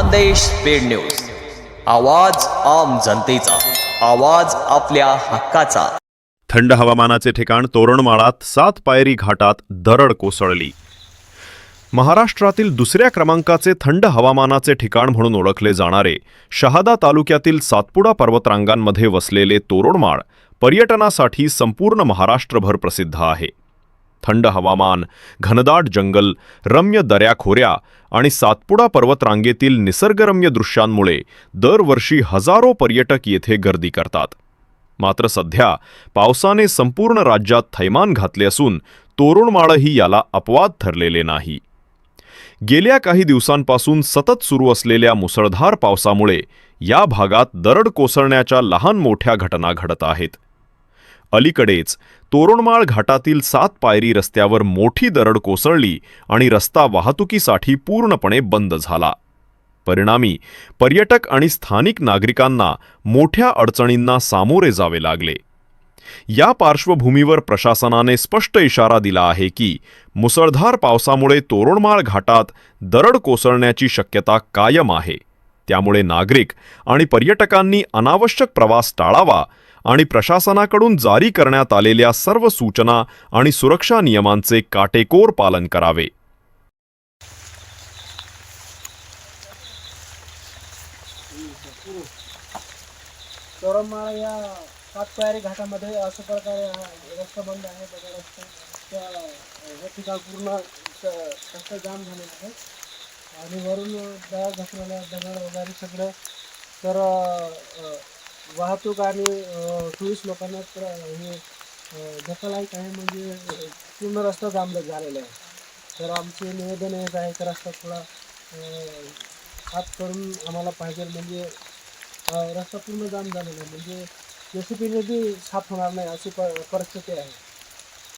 Khandesh paid news. आवाज आम जनतेचा. आवाज आपल्या हक्काचा. थंड हवामानाचे ठिकाण तोरणमाळात सात पायरी घाटात दरड कोसळली. महाराष्ट्रातील दुसऱ्या क्रमांकाचे थंड हवामानाचे ठिकाण म्हणून ओळखले जाणारे शहादा तालुक्यातील सातपुडा पर्वतरांगांमध्ये वसलेले तोरणमाळ पर्यटनासाठी संपूर्ण महाराष्ट्रभर प्रसिद्ध आहे. थंड हवामान घनदाट जंगल रम्य दऱ्याखोऱ्या आणि सातपुडा पर्वतरांगेतील निसर्गरम्य दृश्यांमुळे दरवर्षी हजारो पर्यटक येथे गर्दी करतात. मात्र सध्या पावसाने संपूर्ण राज्यात थैमान घातले असून तोरणमाळही याला अपवाद ठरलेले नाही. गेल्या काही दिवसांपासून सतत सुरू असलेल्या मुसळधार पावसामुळे या भागात दरड कोसळण्याच्या लहान मोठ्या घटना घडत आहेत. अलीकडेच तोरणमाळ घाटातील सात पायरी रस्त्यावर मोठी दरड कोसळली आणि रस्ता वाहतुकीसाठी पूर्णपणे बंद झाला. परिणामी पर्यटक आणि स्थानिक नागरिकांना मोठ्या अडचणींना सामोरे जावे लागले. या पार्श्वभूमीवर प्रशासनाने स्पष्ट इशारा दिला आहे की मुसळधार पावसामुळे तोरणमाळ घाटात दरड कोसळण्याची शक्यता कायम आहे. त्यामुळे नागरिक आणि पर्यटकांनी अनावश्यक प्रवास टाळावा आणि प्रशासनाकडून जारी करण्यात आलेल्या सर्व सूचना आणि सुरक्षा नियमांचे काटेकोर पालन करावे. तोरमाळा या सात घाटामध्ये अशा प्रकारे रस्ता बंद आहे. बघा रस्ता त्या हे ठिकाण पूर्ण रस्ता जाम झालेला आहे. आणि वरून दगड घसरलेला दगड वगैरे सगळं. तर वाहतूक आणि टुरिस्ट लोकांना तर हे अ, आहे म्हणजे पूर्ण रस्ता जाम झालेला आहे. तर आमचे निवेदन हेच आहे की रस्ता थोडा हात करून आम्हाला पाहिजे म्हणजे रस्ता पूर्ण जाम झालेला आहे. म्हणजे जेसीबीने बी साफ होणार नाही अशी प परिस्थिती आहे.